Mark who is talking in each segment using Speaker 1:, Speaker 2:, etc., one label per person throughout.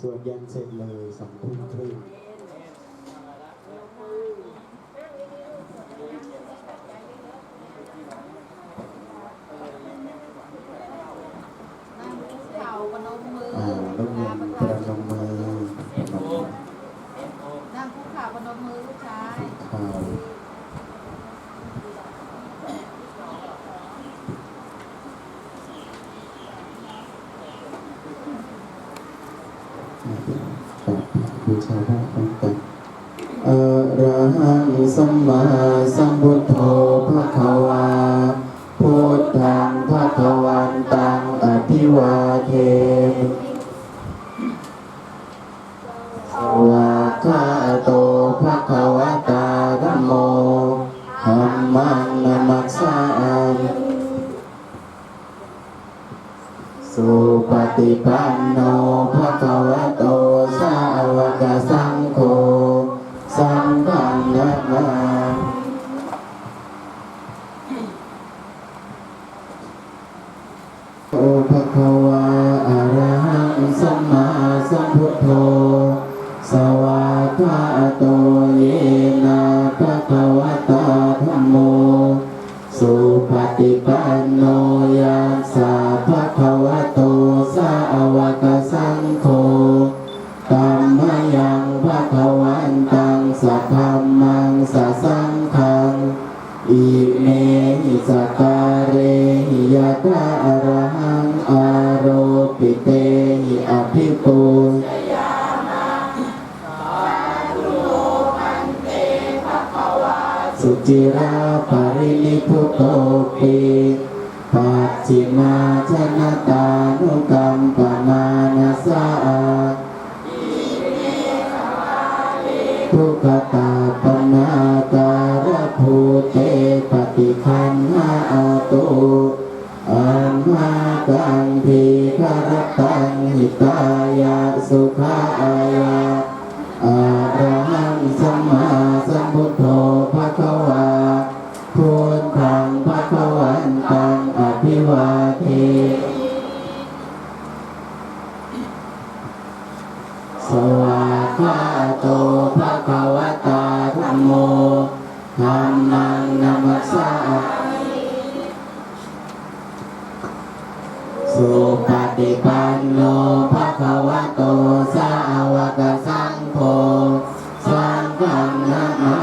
Speaker 1: ส่วดยันเสร็จเลยสองทุ่มครึ่ง
Speaker 2: คุกเข่าปนมมือ
Speaker 1: อ่าลูกเรียนประนมมือประนม
Speaker 2: นั่งคุกเข่าปนมมือลูกชาย
Speaker 1: ข่าวบู ชาวพระพร้อมกันอะระหังสัมมาสัมพุทโธพระคะวาพุทธังภะคะวันตังอภิวาเท ภะคะวะอะระหังสัมมาสัมพุทโธ สวากาโตเยนะภะคะวะตาธัมโม สุปฏิปันโนยัสสะภะคะวะโตสาวกสังโฆตัมมยังภะคะวันตังสัทธัมมังสัสสังฆังอิ จิราปรินิพุโตปีปัจจิมาชนะตานุกรรมปมานาสาทุกตาปนาการภูเตปฏิคันหาตุอัมมากังพีคารตังหิตายาสุขา สวากขาโตภะคะวะตาธัมโมธัมมังนัมัสสามิสุปฏิปันโนภะคะวะโตสาวกสังโฆสังฆังนะมา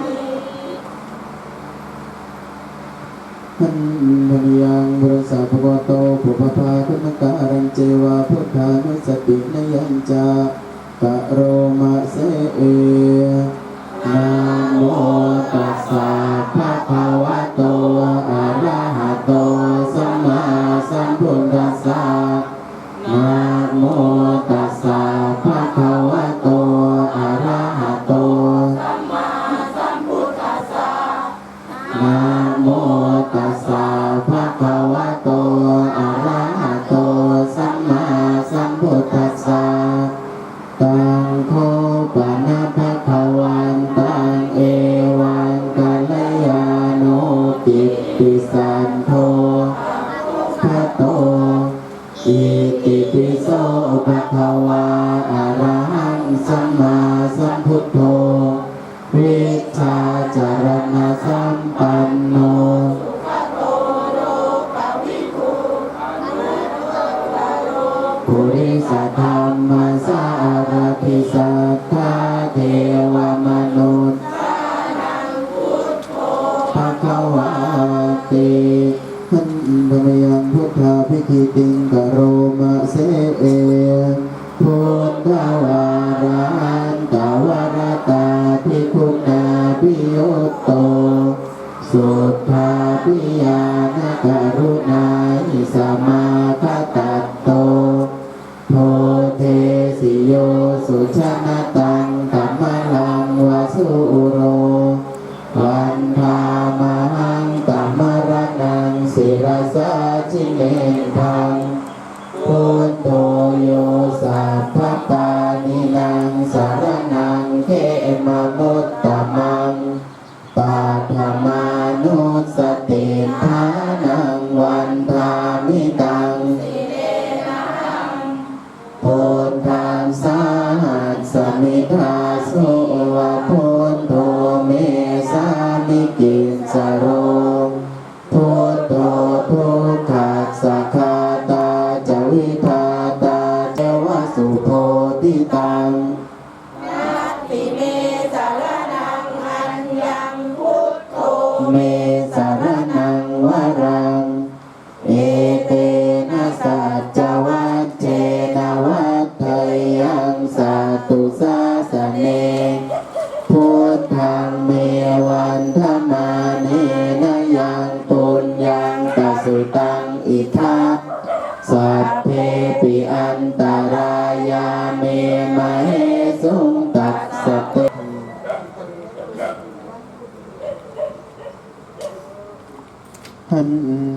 Speaker 1: มิขันยังบริษัทภะคะวะโตปุพพาคุณกา รันเจวาพุทธานุสตินยัญจากะโรมาเสเอนะโมตัสสะภะคะวะโตอะ มปันโนปุริสธรรมสารพิสัทธาเทวมนุษย์ภะคะวาติขันธมยังพุทธาพิธีติงกโรมะเสเอพุทธวารันตาวรตาภิกขุนาภิโยตโต สุทธาพิยานกรุณาหิสมา vita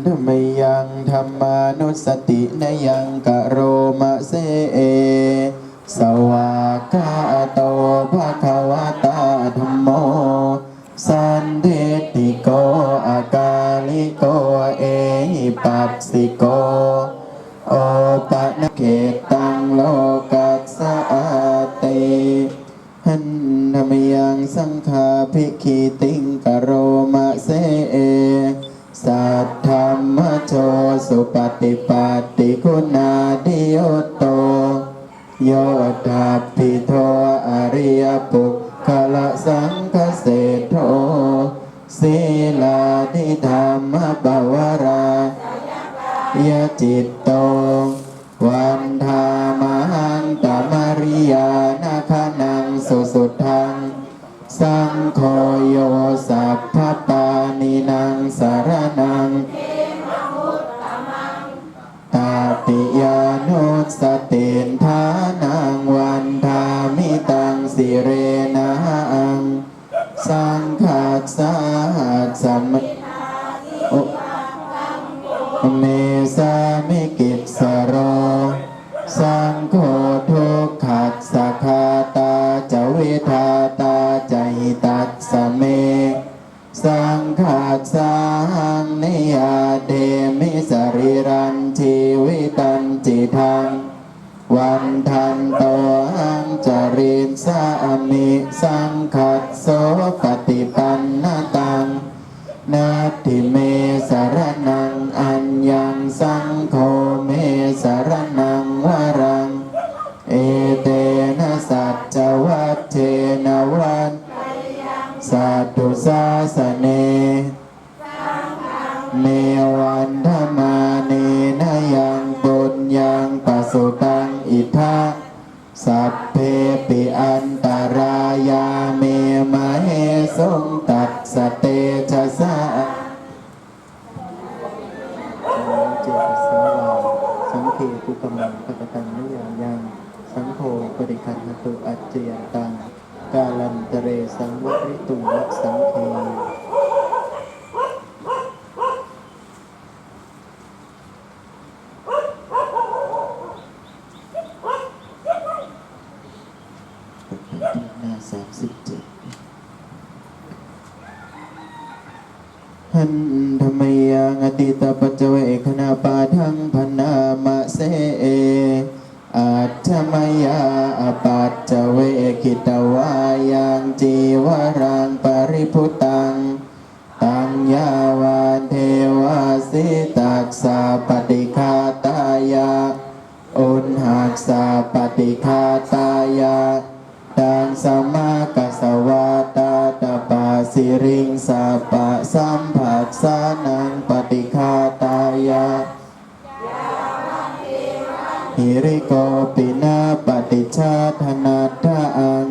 Speaker 1: ธรรมยังธรรมานุสตินยังกะโรมะเสเอ สวากาโตภะคะวะตาธรรมโม สันเทติโกอากาลิโกเอหิปัสสิโก โอปะนเกตังโลกัสสะอาติหันธรรมยังสังฆาภิกขีติงกะโรมะเสเอ สุปฏิปัติคุณาดิโยโต โยธาปิโทอริยปุคคละสังคเสโทศีลาธิธรรมบวรายจิตโต วันทันโตหังจรินสามิสังขัดโสปฏิปันนตังนาทิเมสารนังอัญญังสังโฆเมสารนังวรัง เอเตนะสัจจวัตเทนวันสัตตุสาส นธรรมยังอติตาปัจเวคณาปาทังพนามะเสออาชมยาอปัจเจเวกิตวายังจีวรังปริพุตัง ตังยาวานเทวาสิตักสาปฏิคาตายาอุณหักสาปฏิคาตา ริงสาปะสัมผัสสานังปฏิคาตายาหิริโกปินาปฏิชาธนาทาอัง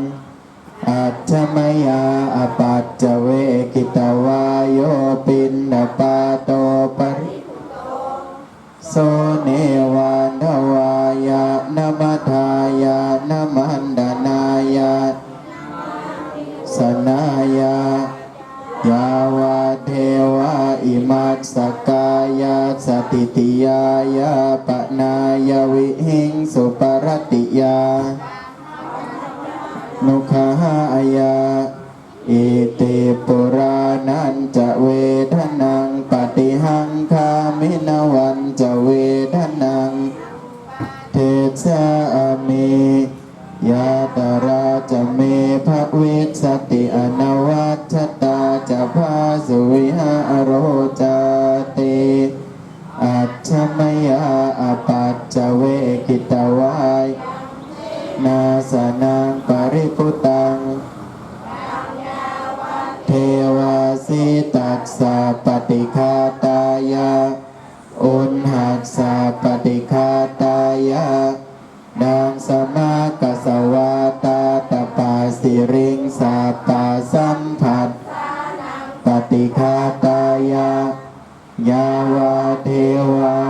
Speaker 1: อัจฉมยาอปัจจเวกิตวายโยปินนปาโตปริโสเนวัน ติติยายาปะนายวิหิงสุปรติยานุขายา จเวกิตวายนาสนังปริพุตัง เทวาสิตัสสะปฏิคาตายะอุนหัสสะปฏิคาตายะนางสมากสวาตาตปาสิริงสาตาสัมผัส ปฏิคาตายะยาวาเทวา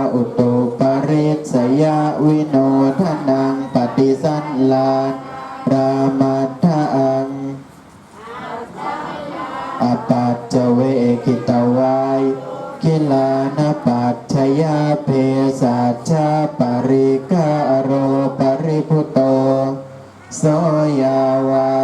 Speaker 1: ยะวิโนทนังปฏิสันลานรามัทธังอปัจจเวกิตวายกิลานปัจชยาเพสัชาปริกาโรปริพุโตโสยาวา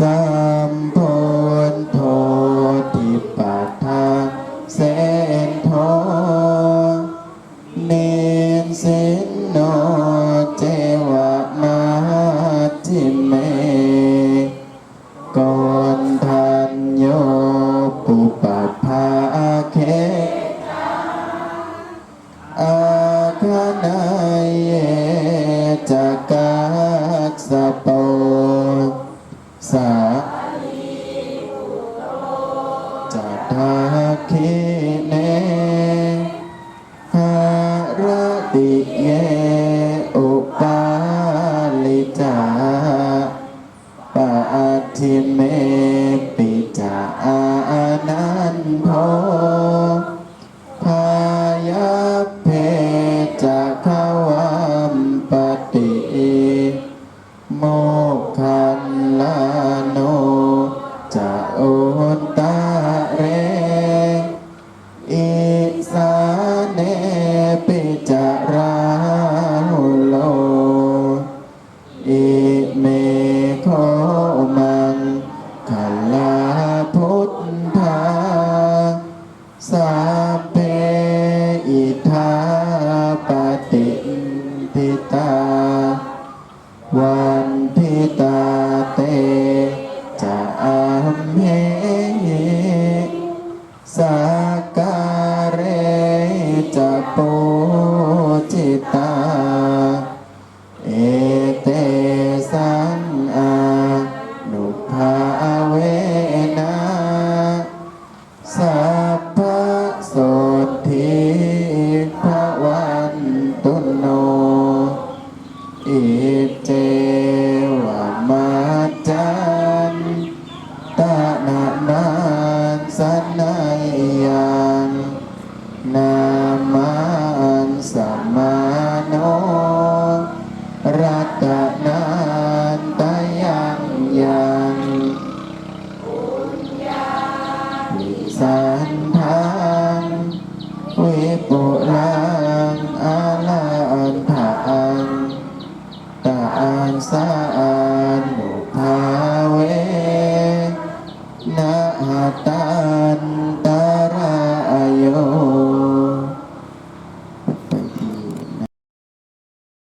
Speaker 1: passar.